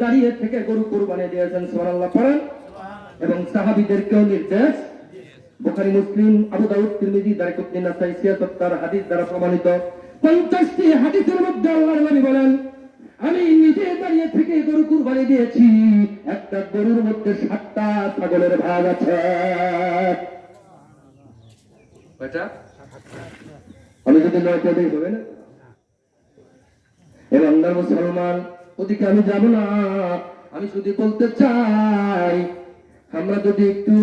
দাঁড়িয়ে থেকে গরু কোরবানি দিয়েছেন সুবহানাল্লাহ পড়েন। এবং সাহাবীদেরকেও নির্দেশ বুখারী মুসলিম আবু দাউদ তিরমিজি দারিকুদ্দিন নাসাই সিয়াসত্তর হাদিস দ্বারা প্রমাণিত। পঞ্চাশটি হাদিসের মধ্যে আল্লাহর নবী বলেন আমি নিজে দাঁড়িয়ে থেকে গরু কুরবানি দিয়েছি একটা গরুর মধ্যে সাতটা ছাগলের ভাগ আছে। আমি যদি নয়টা দিই হবে না? এবং মুসলমান ওদিকে আমি যাব না। আমি শুধু বলতে চাই, আমরা যদি একটু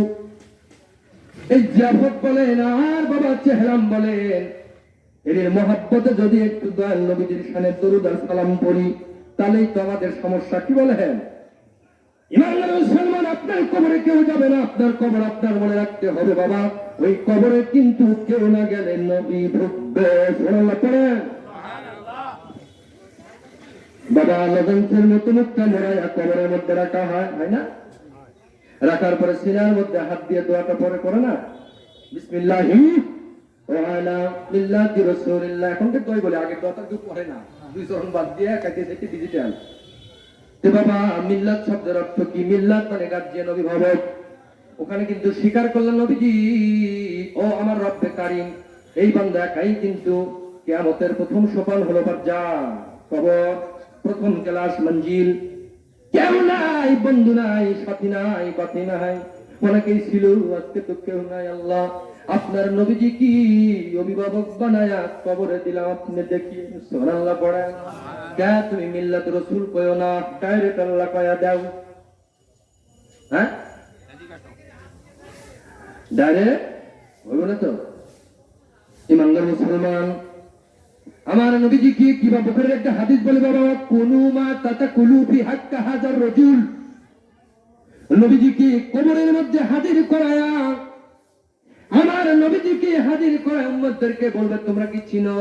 এই জিয়াফত বলেন, আর বাবা চেহরাম বলেন এর মহাব্বতে যদি একটু দয়াল নবীদের সামনে দরুদ আর সালাম পড়ি, তাহলেই তো আমাদের সমস্যা কি বলেন? ইমানদার আপনার কবরে কেউ যাবে না, আপনার কবর আপনার মনে রাখতে হবে বাবা। ওই কবরে কিন্তু কেউ না গেলে নবী ঢুকবে পড়েন। বাবা লজন্সের মতো মুখটা মধ্যে রাখা হয় হয় না? রাখার পরে সিনার মধ্যে হাত দিয়ে দোয়াটা পরে করে না? মানে ওখানে কিন্তু স্বীকার করলেন নবীজি, ও আমার রব্বে কারিম, এই বান্দা একাই কিন্তু কিয়ামতের প্রথম সোপান হলো যা কবর। প্রথম ক্লাস মঞ্জিল, কেউ নাই, বন্ধু নাই, সাথী নাই বাতি নাই, অনেকেই ছিল, আজকে তো কেউ নাই, আল্লাহ। আপনার নবীজি কি অভিভাবক বানায়া কবরে দিলাম? আপনি দেখি সোনাল্লাহ পড়েন। কে তুমি মিল্লাত রসুল কয়ো না? ডাইরেক্ট আল্লাহ কয়া দাও। হ্যাঁ? ডাইরেক্ট? হইব না তো? ইমানদার মুসলমান। আমার নবীজি কি কিবা বুখারীর একটা হাদিস বলে, বাবা, কুনু মা তাতা কুলু ফি হাক্কা হাজার রজুল নবীজি কি কবরের মধ্যে হাজির করায়া, আমার নবীজিকে হাজির করায় উম্মতদেরকে বলবে, তোমরা কি চিনো?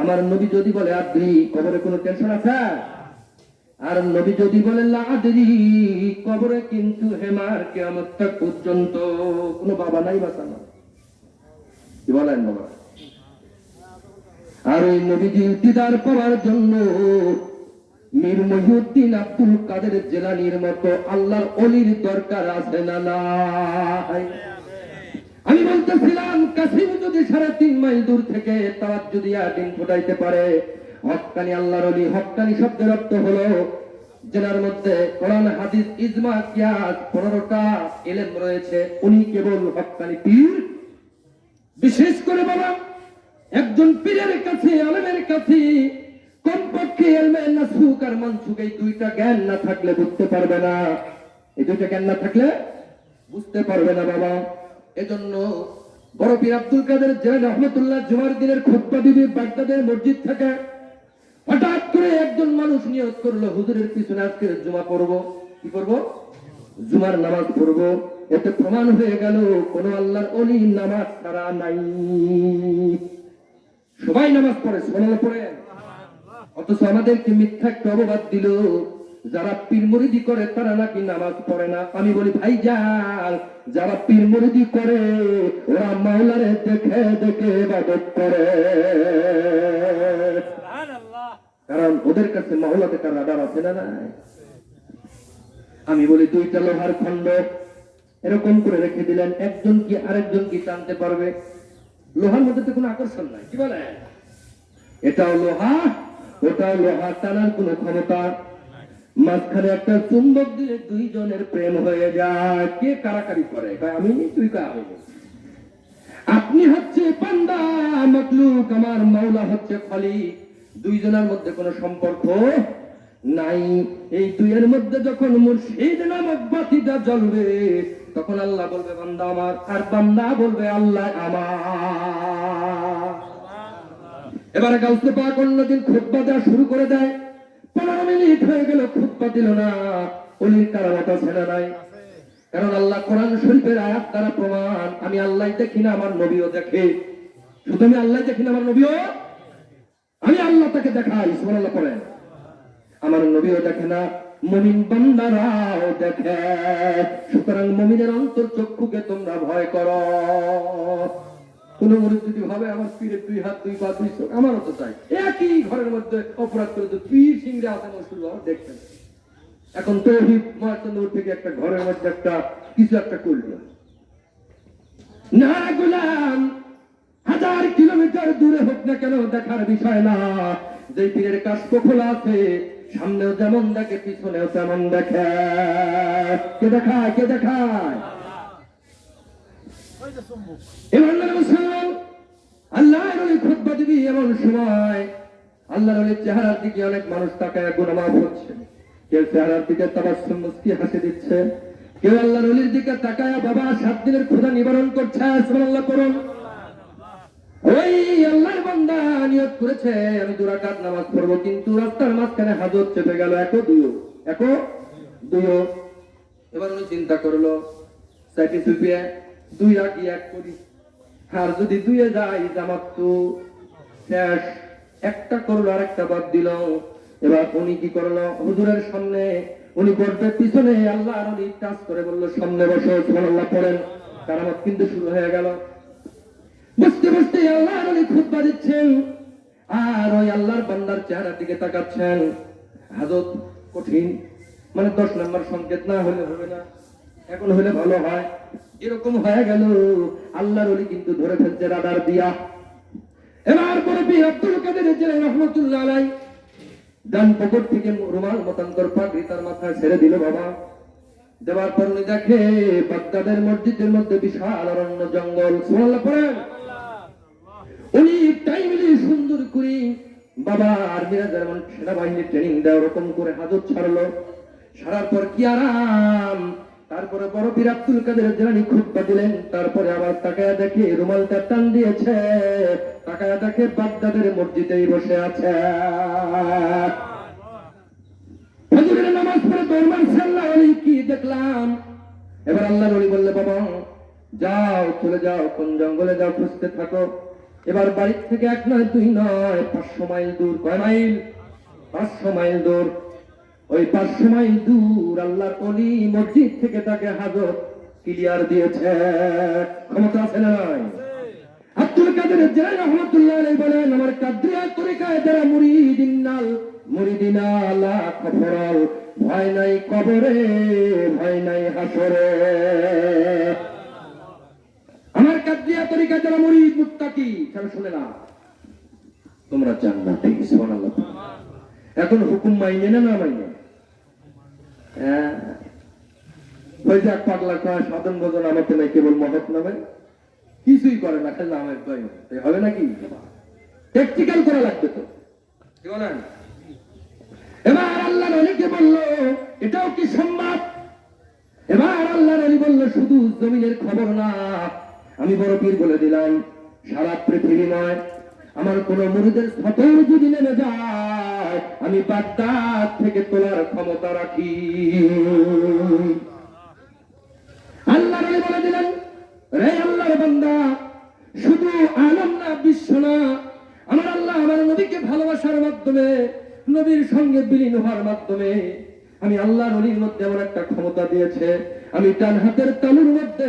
আমার নবী যদি বলে, আদ্রি, কবরে কোনো টেনশন আছে? আর নবী যদি বলে লাদ্রি কবরে কিন্তু হেমার কিয়ামত পর্যন্ত কোনো বাবা নাই বাঁচানো কি বলেন বাবা? আর ওই নবীজি দিদার পাওয়ার জন্য মীর মহিউদ্দিন আব্দুল কাদের জেলানির মতো আল্লাহর অলির দরকার আছে না আমি বলতেছিলাম কাসিম যদি সাড়ে তিন মাইল দূর থেকে তার যদি দিন ফুটাইতে পারে হকানি আল্লাহর অলি হকানি শব্দের অর্থ হলো, জেলার মধ্যে কোরআন, হাদিস, ইজমা, কিয়াস, পনেরোটা এলেম রয়েছে, উনি কেবল হকানি পীর। বিশেষ করে বাবা একজন পীরের কাছে, আলেমের কাছে, কমপক্ষে এলমে নাসুক আর মানসুক, এই দুইটা জ্ঞান না থাকলে বুঝতে পারবে না। এই দুইটা জ্ঞান না থাকলে বুঝতে পারবে না বাবা। এজন্য বড় পীর আব্দুল কাদের জেন রহমতুল্লাহ জুমার দিনের খুতবা দিবি, বাগদাদের মসজিদ থেকে। হঠাৎ করে একজন মানুষ নিয়ত করল, হুজুরের পিছনে আজকে জুমা পড়ব। কি করব জুমার নামাজ পড়ব। এতে প্রমাণ হয়ে গেল, কোন আল্লাহর অলি নামাজ ছাড়া নাই। সবাই নামাজ পড়ে সোনালা পড়ে। অথচ আমাদেরকে মিথ্যা একটা অববাদ দিল। যারা পীর মুরিদি করে তারা নাকি নামাজ পড়ে না। আমি বলি ভাই যান যারা পীর মুরিদি করে ওরা মাওলারে দেখে দেখে ইবাদত করে। কারণ ওদের কাছে মাওলাতে তার রাডার আছে না নাই? আমি বলি দুইটা লোহার খণ্ড। এরকম করে রেখে দিলেন। একজন কি আরেকজন কি টানতে পারবে? লোহার মধ্যে তো কোনো আকর্ষণ নাই, কি বলে? এটাও লোহা, ওটাও লোহা টানার কোনো ক্ষমতা মাঝখানে একটা চুম্বক দিলে দুইজনের প্রেম হয়ে যায়। কে কারাকারি করে? আমি তুই কা আপনি হচ্ছে পান্ডা মতলুক আমার মাওলা হচ্ছে খলি দুইজনের মধ্যে কোনো সম্পর্ক নাই। এই দুইয়ের মধ্যে যখন মুর্শিদ নামক বাতিটা জ্বলবে তখন আল্লাহ বলবে, বান্দা আমার, আর বান্দা বলবে, আল্লাহ আমার। এবারে গাউসে পাক অন্যদিন খুতবা দেওয়া শুরু করে দেয়। পনেরো মিনিট হয়ে গেল, খুতবা দিল না। অলির কারামতা ছেড়ে নাই? কারণ আল্লাহ কোরআন শরীফের আয়াত দ্বারা প্রমাণ, আমি আল্লাহ দেখি না, আমার নবীও দেখে। শুধু আমি আল্লাহ দেখি না, আমার নবীও আমি আল্লাহ তাকে দেখাই, সুবহানাল্লাহ করেন আমার নবীও দেখে না মমিন বান্দারাও দেখে। সুতরাং মমিনের অন্তর চক্ষুকে তোমরা ভয় করো। কোন ভাবে, আমার পীরের দুই হাত, দুই পা, দুই আমারও তো একই ঘরের মধ্যে অপরাধ পীর এখন থেকে একটা ঘরের মধ্যে একটা কিছু একটা করল। না গুলাম, হাজার কিলোমিটার দূরে হোক না কেন, দেখার বিষয় না। যে পীরের কাজ খোলা আছে, সামনেও যেমন দেখে, পিছনেও তেমন দেখে। কে দেখায় কে দেখায়? আল্লাহ চেহারার দিকে অনেক মানুষ তাকায় কেউ চেহারার দিকে দিচ্ছে। কেউ দিকে তাকায়, বাবা নিবারণ করছে করুন ওই আল্লাহর বান্দা নিয়ত করেছে, আমি দুরাকাত নামাজ পড়ব, কিন্তু রাস্তার মাঝখানে হাজত চেপে গেল। একো দুইও একো দুইও এবার উনি চিন্তা করল সাইটি দুই রাখি এক করি। আর যদি দুইয়ে যাই জামাত তো শেষ। একটা করল আর একটা বাদ দিল। এবার উনি কি করল? হুজুরের সামনে উনি গর্বের পিছনে আল্লাহ আর উনি করে বলল, সামনে বসো, সুবহানাল্লাহ, পড়েন। কারামত কিন্তু শুরু হয়ে গেল। বুঝতে বুঝতে আল্লাহ নবী খুতবা দিচ্ছেন। আর ওই আল্লাহর বান্দার চেহারার দিকে তাকাচ্ছেন। হাজত কঠিন। মানে দশ নম্বর সংকেত না হলে হবে না। এখন হলে ভালো হয়। এরকম হয়ে গেল। আল্লাহর ওলি কিন্তু ধরে ফেলছে রাডার দিয়া। এবার মুরব্বী আব্দুল কাদের জেলায় রহমতুল্লাহ আলাই। ডান পকেট থেকে রুমাল মতান্তর পাগড়ি তার মাথায় ছেড়ে দিল বাবা। দেওয়ার পর দেখে বাগদাদের মসজিদের মধ্যে বিশাল অরণ্য জঙ্গল। সুবহানাল্লাহ, পড়েন। উনি সুন্দর করে বাবা আর্মিরা যেমন সেনাবাহিনী ট্রেনিং দেয়, ওরকম করে হাজত ছাড়লো। ছাড়ার পর কি আরাম? তারপরে বড় আব্দুল কাদের জেলানি খুতবা দিলেন। তারপরে আবার তাকায় দেখে রুমালটা টান দিয়েছে। তাকায়া দেখে বাগদাদের মসজিদেই বসে আছে। হুজুরের নামাজ পড়ে আল্লাহ কি দেখলাম? এবার আল্লাহ ওলি বললে, বাবা, যাও, চলে যাও, কোন জঙ্গলে যাও, খুঁজতে থাকো। এবার বাড়ির থেকে এক নয় দুই নয়, পাঁচশো মাইল দূর, কয় মাইল? পাঁচশো মাইল দূর। ওই পাঁচশো মাইল দূর আল্লাহর অলি মসজিদ থেকে তাকে হাজত ক্লিয়ার দিয়েছে। ক্ষমতা আছে না আব্দুল কাদের জেলায় রহমতুল্লাহ বলেন, আমার কাদরিয়া তরিকায় যারা মুরিদিনাল মুরিদিনালা কফরাল, ভয় নাই কবরে, ভয় নাই হাসরে আমার কাদরিয়া তরিকায় যারা মুরিদ, মুত্তাকি, তারা শুনে না। তোমরা জান্নাতে সুবহানাল্লাহ। এখন হুকুম মাইনে না না মাইনে? হ্যাঁ? পাগলা কয় সাধন ভোজন আমাকে নাই, কেবল মহৎ নামে। কিছুই করে না হবে। নাকি? প্র্যাকটিক্যাল লাগবে তো। এবার আল্লাহ নবীকে বলল, এটাও কি সম্ভব এবার আল্লাহ নবী বলল, শুধু জমিনের খবর না আমি বড় পীর বলে দিলাম, সারা পৃথিবী নয়, আমার কোন মুরিদের সাথেও যদি নেমে যায়, আমি বাগদাদ থেকে তোলার ক্ষমতা রাখি। আল্লাহ বলে দিলেন, রে আল্লাহর শুধু আলম না, বিশ্ব না, আমার আল্লাহ আমার নবীকে ভালোবাসার মাধ্যমে, নবীর সঙ্গে বিলীন হওয়ার মাধ্যমে, আমি আল্লাহ নবীর মধ্যে আমার একটা ক্ষমতা দিয়েছে, আমি ডান হাতের তালুর মধ্যে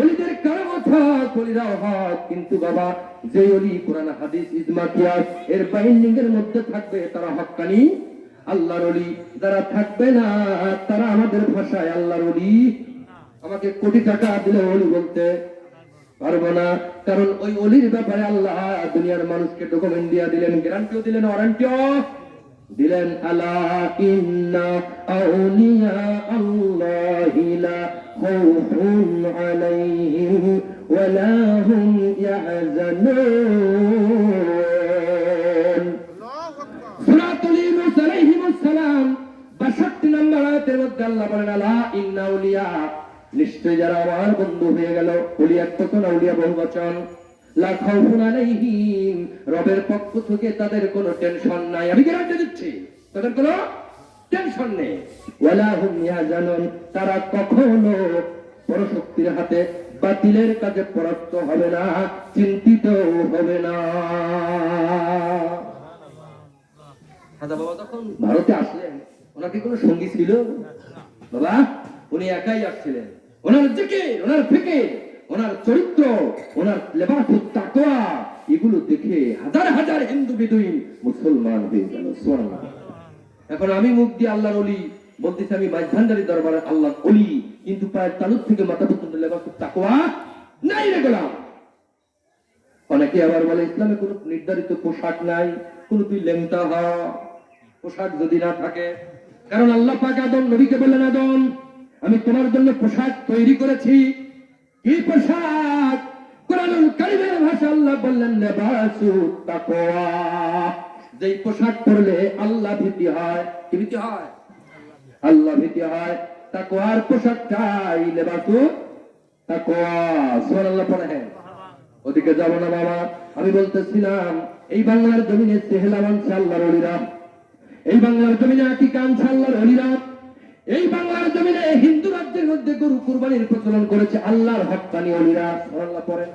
অলিদের কারামত হক অলিরাও হক কিন্তু বাবা যে অলি কোরআন, হাদিস ইজমা কিয়াস এর বাইন্ডিং এর মধ্যে থাকবে, তারা হক্কানি আল্লাহর অলি যারা থাকবে না, তারা আমাদের ভাষায় আল্লাহর অলি। আমাকে কোটি টাকা দিলে অলি বলতে। পারব না, কারণ ওই অলির ব্যাপারে আল্লাহ দুনিয়ার মানুষকে ডকুমেন্ট দিয়া দিলেন গ্যারান্টিও দিলেন ওয়ারেন্টিও দিলেন। আলা ইন্না আউলিয়া আল্লাহি খাউফুন আলাইহিম ওয়ালা হুম ইয়াহজানুন সূরাতুল ইউনূস আলাইহিমুস সালাম 62 নম্বর আয়াতের মধ্যে আল্লাহ বলেন, আলা ইন্না আউলিয়া নিশ্চয় যারা আমার বন্ধু হয়ে গেল, উলিয়া কত না উলিয়া বহু বচন রবের পক্ষ থেকে তাদের কোনো টেনশন নাই। আমি গ্যারান্টি দিচ্ছি, তাদের কোনো টেনশন নেই। ওয়ালা হুম ইয়াহজানুন তারা কখনো পরশক্তির হাতে বাতিলের কাছে পরাস্ত হবে না চিন্তিত হবে না। বাবা তখন ভারতে আসলেন ওনার কি কোনো সঙ্গী ছিল? বাবা উনি একাই আসছিলেন। ওনার দিকে ওনার থেকে ওনার চরিত্র ওনার লেবাস তাকওয়া এগুলো দেখে হাজার হাজার হিন্দু বিদুইন মুসলমান হয়ে গেল সুবহানাল্লাহ। এখন আমি মুখ দিয়ে আল্লাহর অলি বলতেছি, আমি মাঝভান্ডারি দরবারে আল্লাহ অলি কিন্তু প্রায় তালুক থেকে মাথা পর্যন্ত লেবাস তাকওয়া নাই রে গোলাম। অনেকে আবার বলে, ইসলামে কোনো নির্ধারিত পোশাক নাই, কোন তুই লেমতা হ, পোশাক যদি না থাকে। কারণ আল্লাহ পাক আদম, নবীকে বললেন, আদম, আমি তোমার জন্য পোশাক তৈরি করেছি। কি পোশাক? কোরআনুল কারিমের ভাষা আল্লাহ বললেন লেবাসু তাকওয়া। যেই পোশাক পরলে আল্লাহ ভীতি হয়, কি ভীতি হয়? আল্লাহ ভীতি হয়। তাকওয়ার পোশাকটাই লেবাসু তাকওয়া, সুবহানাল্লাহ পড়ে হ্যাঁ। ওদিকে যাব না বাবা। আমি বলতেছিলাম, এই বাংলার জমিনে চেহেলা মানছে আল্লাহর অলিরা। এই বাংলার জমিনে আটি কানছে আল্লাহর অলিরা। এই বাংলার জমিনে হিন্দু রাজ্যের মধ্যে গরু কুরবানির প্রচলন করেছে আল্লাহর হকানি অলিরা আল্লাহ পরে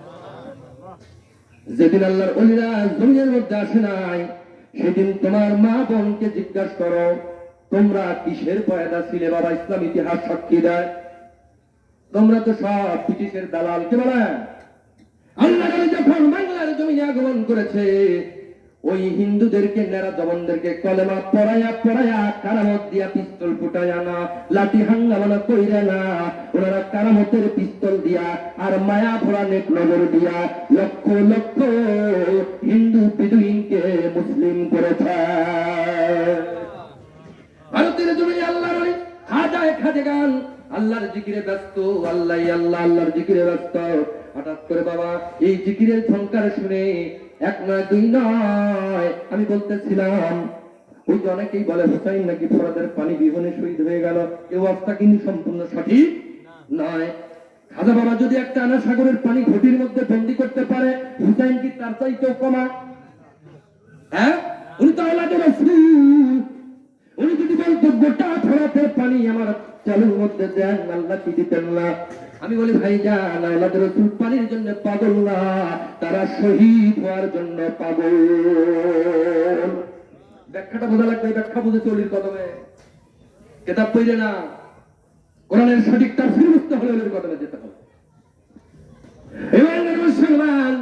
যেদিন আল্লাহর অলিরা জমিনের মধ্যে আসে নাই সেদিন তোমার মা বোনকে জিজ্ঞাসা করো, তোমরা কিসের পয়দা ছিলে বাবা? ইসলাম ইতিহাস সাক্ষী দেয়। তোমরা তো সব ব্রিটিশের দালাল কে বলেন আল্লাহ যখন বাংলার জমিনে আগমন করেছে ওই হিন্দুদেরকে, নেরা জবনদেরকে কলেমা পড়ায়া পড়ায়া কারামত দিয়া পিস্তল ফুটায়া না, লাঠি হাঙ্গামানা কইরা না, ওনারা কারামতের পিস্তল দিয়া আর মায়া ভরা নেক নগর দিয়া লক্ষ লক্ষ হিন্দু বিদুইনকে মুসলিম করেছে। ভারতের জমিনে আল্লাহর খাজায় খাজে গান, আল্লাহর জিকিরে ব্যস্ত, আল্লাহ আল্লাহ, আল্লাহর জিকিরে ব্যস্ত। হঠাৎ করে বাবা, এই জিকিরের ঝংকার শুনে এক নয় দুই নয়, আমি বলতেছিলাম। ওই যে অনেকেই বলে, হুসাইন নাকি ফরাদের পানি বিহনে শহীদ হয়ে গেল। এ অবস্থা কিন্তু সম্পূর্ণ সঠিক নয়। খাজা বাবা যদি একটা আনা সাগরের পানি ঘটির মধ্যে বন্দি করতে পারে, হুসাইন কি তার চাইতেও কমা? হ্যাঁ? উনি তো আলাদা রাসূল। উনি যদি বলতো গোটা ফেরাতে পানি আমার চালুর মধ্যে দেন আল্লাহ কি দিতেন না আমি বলি, ভাই যান পানির জন্য পাগল না, তারা শহীদ হওয়ার জন্য পাগল। ব্যাখ্যাটা বোঝা লাগবে ব্যাখ্যা বুঝে চলির কদমে? কেতাব পড়লে না, কোরআনের সঠিক তার ফিরে বুঝতে হলে ওদের কদমে যেতে হবে। এবার মুসলমান,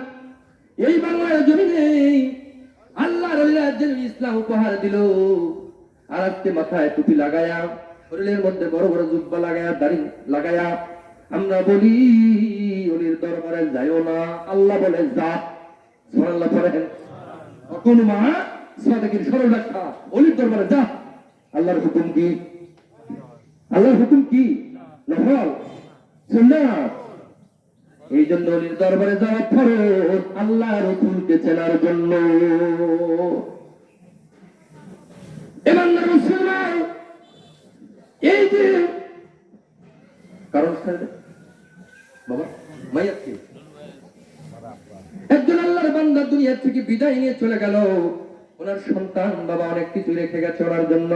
এই বাংলার জমিনে আল্লাহ রাজ্যের ইসলাম উপহার দিল। আর আজকে মাথায় টুপি লাগায়া, শরীরের মধ্যে বড় বড় জুব্বা লাগায়া, দাড়ি লাগায়া, আমরা বলি, অলির দরবারে যাইও না। আল্লাহ বলে, যা। সুবহানাল্লাহ পড়েন কোন মা সাদেকের সরল ব্যাখ্যা অলির দরবারে যা। আল্লাহর হুকুম কি? আল্লাহর হুকুম কি? নফল? সুন্নাত? এই জন্য অলির দরবারে যাওয়া ফরজ। আল্লাহ রসুলকে চেনার জন্য। এই যে, কারণ বাবা মাইয়াত কি? একজন আল্লাহর বান্দা দুনিয়া থেকে বিদায় নিয়ে চলে গেল। ওনার সন্তান বাবা অনেক কিছু রেখে গেছে ওনার জন্য।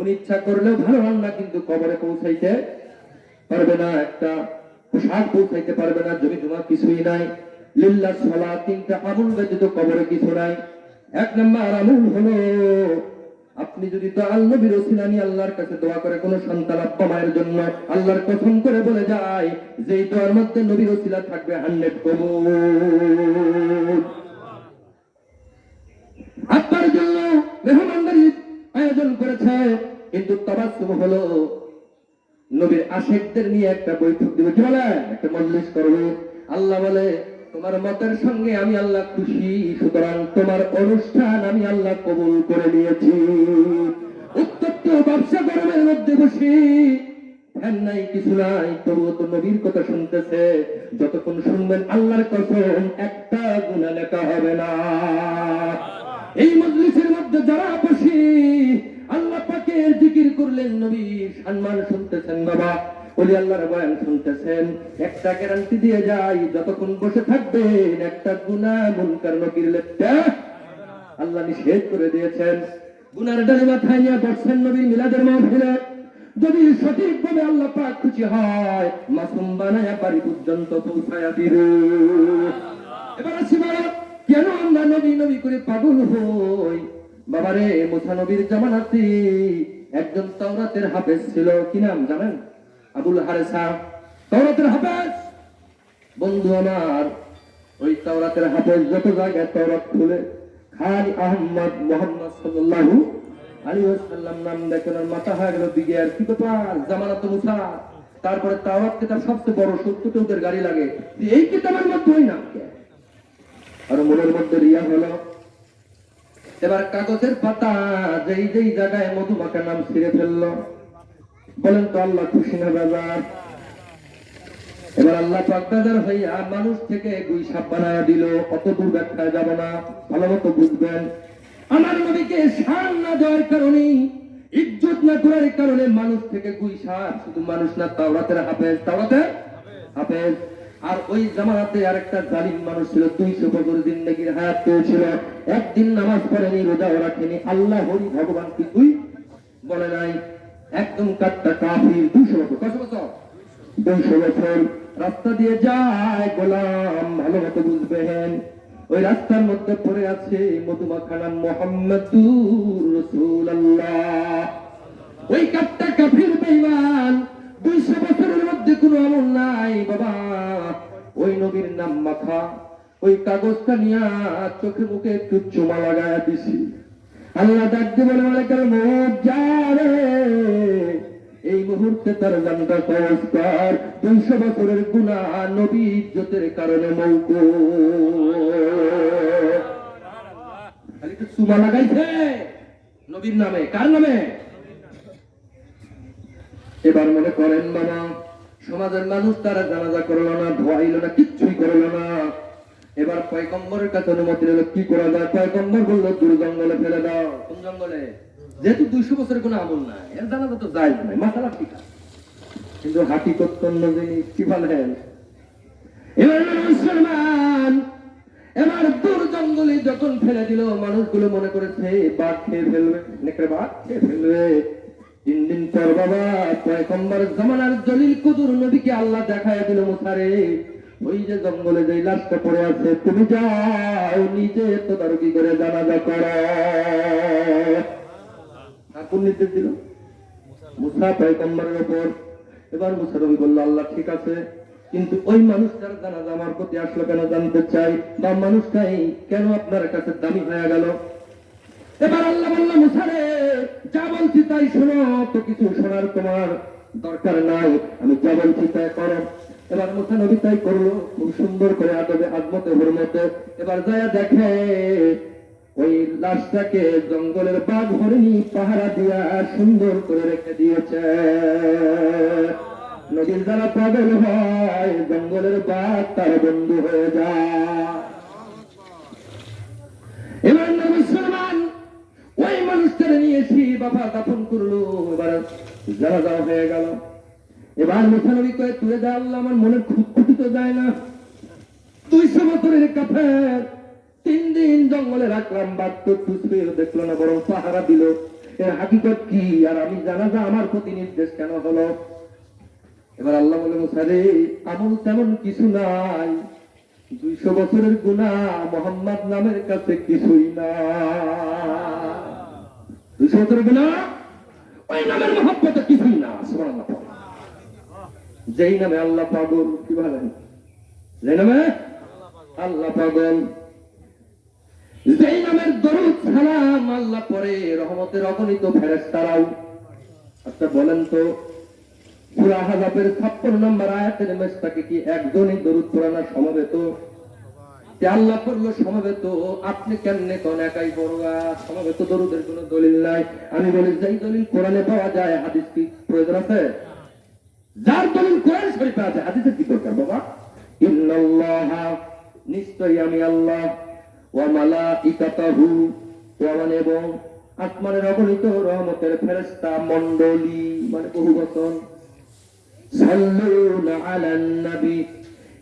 উনি ইচ্ছা করলেও ভালো রান্না কিন্তু কবরে পৌঁছাইতে পারবে না। একটা পোশাক পৌঁছাইতে পারবে না, জমি জমা কিছুই নাই। লিল্লা সলা তিনটা আমুল ব্যতীত কবরে কিছু নাই। এক নম্বর আমুল হলো আপনি যদি তো আল্লাহ বিরসিলানি আল্লাহর কাছে দোয়া করে কোন সন্তান আব্বা মায়ের জন্য আল্লাহর কসম করে বলে যায় যে দোয়ার মধ্যে নবীর ওসিলা থাকবে হান্ড্রেড কবুল। আপনার জন্য মেহমানদারি আয়োজন করেছে, কিন্তু তবাসুম হলো নবীর আশেকদের নিয়ে একটা বৈঠক দিবে। কি বলে? একটা মজলিস করবে। আল্লাহ বলে তোমার মতের সঙ্গে আমি আল্লাহ খুশি, সুতরাং তোমার অনুষ্ঠান আমি আল্লাহ কবুল করে নিয়েছি। উত্তপ্ত ব্যবসা গরমের মধ্যে বসে ফ্যান নাই, কিছু নাই, তবুও তো নবীর কথা শুনতেছে। যতক্ষণ শুনবেন আল্লাহর কসম, একটা গুণা লেখা হবে না। এই মজলিসের মধ্যে যারা বসি, আল্লাহ পাকের জিকির করলেন নবী সম্মান শুনতেছেন বাবা। একটা গ্যারান্টি দিয়ে যাই, যতক্ষণ বসে থাকবেন, একটা লেখটা আল্লাহ নিষেধ করে দিয়েছেন, গুনার মাথায় নিয়ে বসছেন নবীর মিলাদের যদি সঠিকভাবে আল্লাহ পাক খুশি হয়, মাসুম বানায়া বাড়ি পর্যন্ত পৌঁছায়া এবার আসি বাবা, কেন আমরা নবী নবী করে পাগল হই? বাবারে, মুসা নবীর জামানাতে একজন তাওরাতের হাফেজ ছিল, কি নাম জানেন? আবুল হারেসা তাওরাতের হাফেজ। বন্ধু আমার, ওই তাওরাতের হাফেজ যত জায়গায় তাওরাত খুলে খালি আহমদ মোহাম্মদ ওয়াসাল্লাম নাম দেখেন মাথা হয়ে গেল আর কি জামানাত মুসা। তারপরে কিতাব সবচেয়ে বড় সত্যতে ওদের গাড়ি লাগে। এই কিতাবের কে আর মনের মধ্যে রিয়া হলো। এবার কাগজের পাতা যেই যেই জায়গায় মধুমাখা নাম ছিঁড়ে ফেলল। বলেন তো আল্লাহ খুশি না বাজার? এবার আল্লাহ পাকদাদার হইয়া মানুষ থেকে গুই সাপ বানায়া দিল। অত দূর ব্যাখ্যা যাব না, ভালো মতো বুঝবেন। আমার নবীকে শান না দেওয়ার কারণে ইজ্জত না করার কারণে মানুষ থেকে গুই সাপ, শুধু মানুষ না, তাওরাতের হাফেজ। তাওরাতের হাফেজ। আর ওই জামানাতে আরেকটা জালিম মানুষ ছিল, দুইশো বছর জিন্দগির হায়াত পেয়েছিল। একদিন নামাজ পড়েনি, রোজাও রাখেনি। আল্লাহ হরি ভগবান কিছুই বলে নাই। একদম কাটটা কাফির, দুইশো বছর কত বছর? দুইশো বছর। রাস্তা দিয়ে যায় গোলাম, ভালো মতো বুঝবেন। ওই রাস্তার মধ্যে পড়ে আছে মধুমাখানা রসুল্লাহ ওই কাফির, বেঈমান। দুইশো বছরের মধ্যে কোনো আমল নাই, বাবা। ওই নবীর নাম মাখা। ওই কাগজটা নিয়া চোখে মুখে একটু চুমা লাগায় দিছি। আল্লাহ ডাকতে বলে মালিকাল মত যা এই মুহূর্তে তার জানটা সহজ কর দুইশো বছরের গুণা নবী ইজ্জতের কারণে মৌক খালি লাগাইছে। নবীর নামে। কার নামে? এবার মনে করেন বাবা, সমাজের মানুষ তারা জানাজা করল না, ধোয়াইলো না, কিচ্ছুই করল না। এবার পয়গম্বরের কাছে অনুমতি নিল, কি করা যায়? পয়গম্বর বলল, দূর জঙ্গলে ফেলে দাও। কোন জঙ্গলে? যেহেতু দুইশো বছরের কোনো আমল নাই, এর জানাজা তো যায় নাই মাথালা ঠিক কিন্তু হাতি করত অন্য জিনিস কি বলেন? এবার মুসলমান, এবার দূর জঙ্গলে যখন ফেলে দিল, মানুষগুলো মনে করেছে, বাঘ খেয়ে ফেলবে, নেকড়ে বাঘ খেয়ে ফেলবে। তিন দিন পর বাবা পয়গম্বর জামানার দলিল কুদুর নবীকে আল্লাহ দেখায় দিল, মুসারে। ওই যে জঙ্গলে যে লাশটা পড়ে আছে, তুমি যাও, নিজে তদারকি করে জানাজা করো। ঠাকুর নির্দেশ দিল। মুসা পয়গম্বরের উপর এবার মুসা নবী বলল, আল্লাহ ঠিক আছে, কিন্তু ওই মানুষটার জানাজা আমার প্রতি আসলো কেন জানতে চাই? বা মানুষটাই কেন আপনার কাছে দামি হয়ে গেল? এবার আল্লাহ বলল মুসারে যা বলছি তাই শোনো, তো কিছু শোনার তোমার দরকার নাই। আমি যা বলছি তাই করো। এবার মুসা নবী তাই করল, খুব সুন্দর করে আদবে আজমতে হরমতে। এবার যায়া দেখে, ওই লাশটাকে জঙ্গলের বাঘ হরিণী পাহারা দিয়া সুন্দর করে রেখে দিয়েছে। নদীর যারা পাগল হয়, জঙ্গলের বাঘ তার বন্ধু হয়ে যায়। এবার মুসলমান, ওই বাবা দাফন করল। এবার যারা যাওয়া হয়ে গেল। এবার মুসানবী কয়ে, তুলে দেয় আল্লাহ, আমার মনের খুঁতখুটি তো যায় না। দুইশো বছরের কাফের তিন দিন জঙ্গলে রাখলাম তো তুসবেও দেখল না, বরং পাহারা দিল। এর হাকিকত কি? আর আমি জানা যা আমার প্রতি নির্দেশ কেন হলো? এবার আল্লাহ বলে মুসারে, আমল তেমন কিছু নাই। দুইশো বছরের গুণা মোহাম্মদ নামের কাছে কিছুই না। দুইশো বছরের গুণা ওই নামের মহব্বত কিছুই না, সুবহানাল্লাহ। যেই নামে আল্লাহ পাগল, কি বলেন যেই নামে? আল্লাহ পাগল। যেই নামের দরুদ সালাম আল্লাহ পরে রহমতের অগণিত ফেরেশতারাও। আচ্ছা বলেন তো আহজাবের 56 নম্বর আয়াতের মেসটাকে কি একজনই দরুদ পড়ানো সমবেত? আল্লাহ করল সমবেত, আপনি কেমনে কোন একাই সমবেত দরুদের দলিল নাই। আমি বলি, যেই দলিল কোরআনে পাওয়া যায়, হাদিস কি প্রয়োজন আছে? যার দলিল কোরআন শরীফে আছে, হাদিসের কি দরকার বাবা? ইন্নাল্লাহ, নিশ্চয়ই আমি আল্লাহ, ওয়া মালাইকাতাহু, ওয়ামান এবং আসমানের অগণিত রহমতের ফেরেশতা, মণ্ডলী মানে বহু বচন। সাল্লুনা আলান নবী।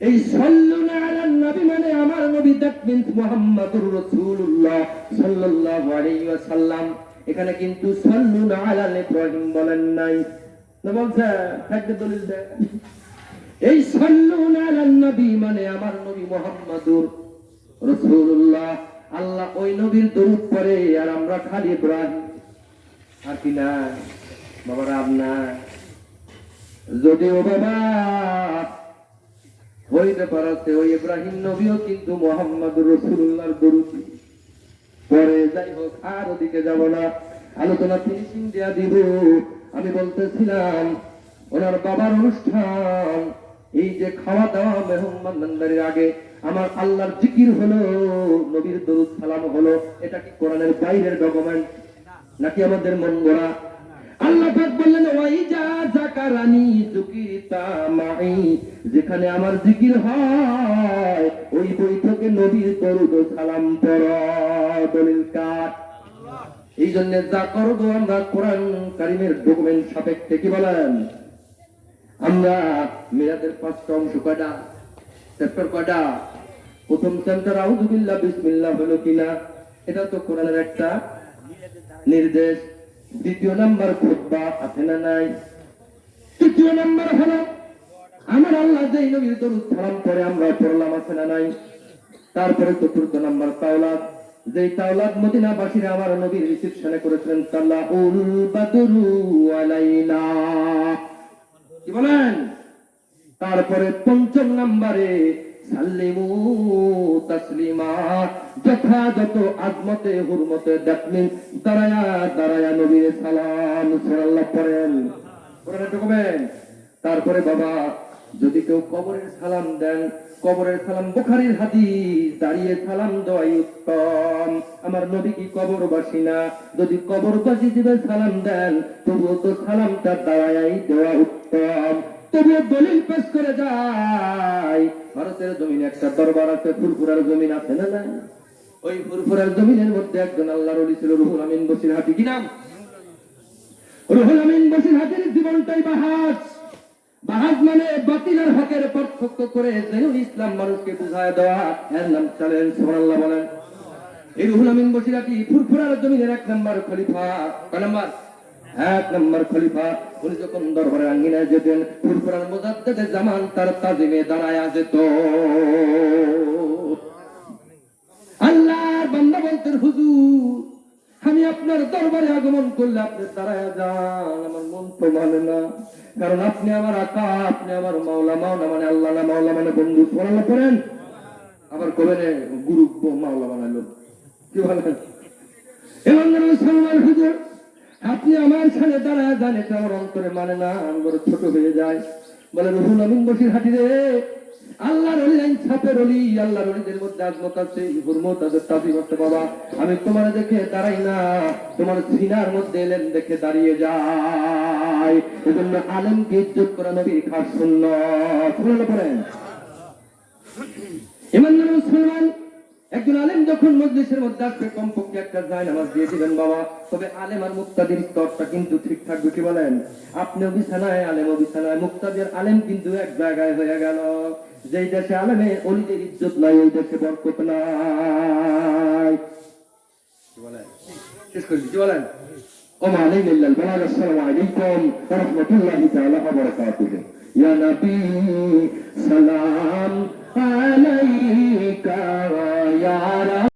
এই সাল্লুনা আলান নবী মানে আমার নবী, দ্যাট মিন্স মুহাম্মাদুর রাসূলুল্লাহ সাল্লাল্লাহু আলাইহি ওয়াসাল্লাম। এখানে কিন্তু সাল্লুনা আলাল ইব্রাহিম বলেন নাই। মানে ইব্রাহিম। যদিও বাবা হইতে পারাতে ওই ইব্রাহিম নবীও কিন্তু মোহাম্মদ রসুল্লাহর দরুদ। পরে যাই হোক, আর ওদিকে যাব না। আলোচনা ফিনিশিং দেয়া দিব। আমি বলতেছিলাম, ওনার বাবার অনুষ্ঠান। এই যে খাওয়া দাওয়া মেহমানদারির আগে আমার আল্লাহর জিকির হলো, নবীর দরুদ সালাম হলো, এটা কি কোরআনের বাইরের ডকুমেন্ট নাকি আমাদের মন গড়া? আল্লাহ বললেন ওয়াইজা যাকারানি যুকিরতা মাই যেখানে আমার জিকির হয়, ওই বৈঠকে নবীর দরুদ সালাম পড়। দলিল এই জন্য যা করব আমরা কোরআন কারিমের ডকুমেন্ট সাপেক্ষে কি বলেন? আমরা মিরাদের পাঁচটা অংশ কয়টা? চ্যাপ্টার কয়টা? প্রথম চ্যাপ্টার আউযুবিল্লাহ, বিসমিল্লাহ হলো কিনা? এটা তো কোরআনের একটা নির্দেশ। দ্বিতীয় নাম্বার, খুতবা আছে না নাই? তৃতীয় নাম্বার হলো, আমার আল্লাহ যেই নবীর দরুদ সালাম করে আমরা পড়লাম আছে না নাই? তারপরে চতুর্থ নাম্বার তাওলাদ যেই তাওলাদ মদিনাবাসীরা আমার নবীর রিসিপশনে করেছিলেন তাল্লাহুল বাদরু আলাইনা। কি বলেন? তারপরে পঞ্চম নাম্বারে, সাল্লিমু তাসলিমা। যথাযথ আজমতে, হুরমতে দেখলেন দাঁড়ায়া দাঁড়ায়া নবীর সালাম সাল্লাহ পড়েন। তারপরে বাবা যদি কেউ কবরের সালাম দেন, কবরের সালাম বুখারীর হাদিস, দাঁড়িয়ে সালাম দেওয়াই উত্তম। আমার নবী কি কবরবাসী না? যদি কবরবাসী হিসেবে সালাম দেন, তবুও তো সালামটা দাঁড়াই দেওয়া উত্তম। তবুও দলিল পেশ করে যায়। ভারতের জমিনে একটা দরবার আছে, ফুরফুরার জমিন আছে না না ওই ফুরফুরার জমিনের মধ্যে একজন আল্লাহর ওলি ছিল, রুহুল আমিন বসির হাতি কি নাম? রুহুল আমিন বসির হাতির জীবনটাই বাহাজ বাহাজ মানে বাতিল আর হকের পার্থক্য করে জেনুল ইসলাম মানুষকে বুঝায় দেওয়া এর নাম চলেন, সুবহানাল্লাহ বলেন। এই রুহুল আমিন বসিরাটি ফুরফুরার জমিনের এক নম্বর খলিফা। কয় নম্বর? এক নম্বর খলিফা। উনি যখন দরবারের আঙ্গিনায় যেতেন, ফুরফুরার মুজাদ্দেদে জামান তার তাজিমে দাঁড়ায় যেত আল্লাহর বান্দা হুজুর, আমি আপনার দরবারে আগমন করলে আপনি দাঁড়ায় যান, আমার মন তো মানে না। কারণ আপনি আমার আকা, আপনি আমার মাওলা মাওলা মানে আল্লাহ না, মাওলা মানে বন্ধু। পড়ালা করেন আবার কবেন গুরু মাওলা বানালো কি বলেন? আপনি আমার সাথে দাঁড়ায় জানে আমার অন্তরে মানে না আমি বড় ছোট হয়ে যায়। বলে রহুল আমিন বসির হাঁটি রে আল্লাহর অলি আইন ছাপের অলি, আল্লাহর অলিদের মধ্যে আছে আছে আছে, বাবা। আমি তোমার দেখে দাঁড়াই না, তোমার সিনার মধ্যে এলেন দেখে দাঁড়িয়ে যাই। এজন্য আলেমকে ইজ্জত করা নবীর খাস মুসলমান একজন আলেম যখন মজলিসের মধ্যে আসবে কমপক্ষে একটা যায় নামাজ বাবা। তবে আলেম আর মুক্তাদির স্তরটা কিন্তু ঠিক থাকবে কি বলেন? আপনিও বিছানায়, আলেমও বিছানায়, মুক্তাদের আলেম কিন্তু এক জায়গায় হয়ে গেল। যেই দেশে আলেমে অলিদের ইজ্জত নাই ওই দেশে বরকত নাই কি বলেন শেষ করছি কি বলেন وما علينا الا البلاغ السلام عليكم ورحمه الله تعالى وبركاته يا نبي سلام عليك يا رب